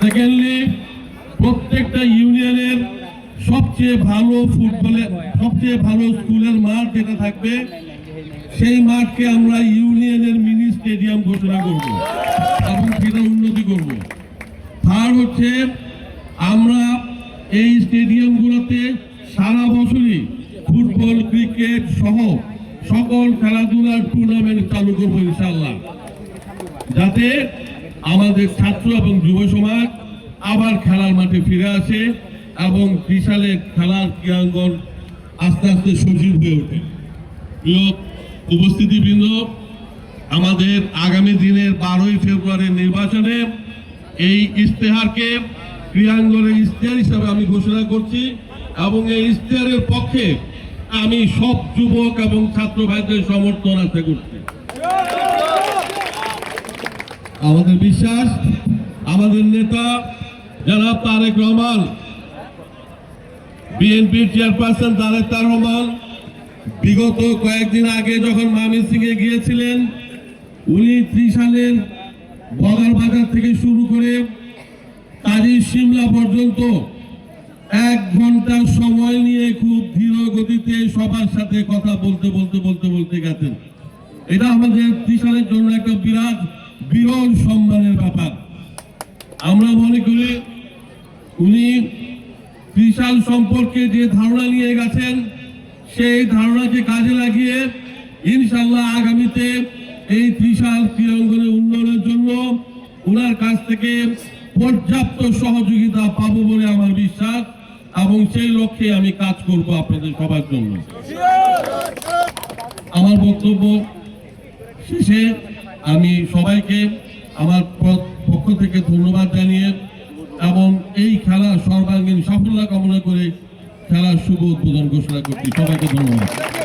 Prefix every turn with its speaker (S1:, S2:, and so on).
S1: Secondly প্রত্যেকটা ইউনিয়নের সবচেয়ে ভালো ফুটবলের সবচেয়ে ভালো স্কুলের মাঠ যেটা থাকবে, সেই মাঠকে আমরা ইউনিয়নের মিনি স্টেডিয়াম ঘোষণা করব এবং সেটা উন্নতি করব। থার্ড হচ্ছে, আমরা এই স্টেডিয়ামগুলোতে সারা বছরই ফুটবল, ক্রিকেট সহ সকল খেলাধুলার টুর্নামেন্ট চালু করব ইনশাল্লাহ যাতে আমাদের ছাত্র এবং যুব সমাজ আবার খেলার মাঠে ফিরে আসে এবং বিশালে খেলার ক্রীড়াঙ্গন আস্তে আস্তে সজীব হয়ে ওঠে। প্রিয় উপস্থিতিবৃন্দ, আমাদের আগামী দিনের বারোই ফেব্রুয়ারির নির্বাচনে এই ইশতেহারকে ক্রিয়াঙ্গনের ইশতেহার হিসাবে আমি ঘোষণা করছি এবং এই ইশতেহারের পক্ষে আমি সব যুবক এবং ছাত্র ভাইদের সমর্থন আশা করছি। আমাদের বিশ্বাস, আমাদের নেতা জনাব তারেক রহমান, বিএনপির চেয়ারপারসন তারেক তার রহমান, বিগত কয়েকদিন আগে যখন মামিন সিং এ গিয়েছিলেন, উনি ত্রিশালের বগার বাজার থেকে শুরু করে কাজী সিমলা পর্যন্ত এক ঘণ্টা সময় নিয়ে খুব ধীর গতিতে সবার সাথে কথা বলতে বলতে বলতে বলতে গেছেন। এটা আমাদের ত্রিশালের জন্য একটা বিরাট বিরল সম্মানের ব্যাপার। আমরা মনে করি উনি ত্রিশাল সম্পর্কে যে ধারণা নিয়ে গেছেন, সেই ধারণাকে কাজে লাগিয়ে ইনশাল্লাহ আগামীতে এই ত্রিশাল ক্রীড়াঙ্গনের উন্নয়নের জন্য ওনার কাছ থেকে পর্যাপ্ত সহযোগিতা পাবো বলে আমার বিশ্বাস এবং সেই লক্ষ্যে আমি কাজ করব আপনাদের সবার জন্য। আমার বক্তব্য শেষে আমি সবাইকে আমার পক্ষ থেকে ধন্যবাদ জানিয়ে এবং এই খেলা সর্বাঙ্গীন সাফল্য কামনা করে খেলার শুভ উদ্বোধন ঘোষণা করছি। সবাইকে ধন্যবাদ।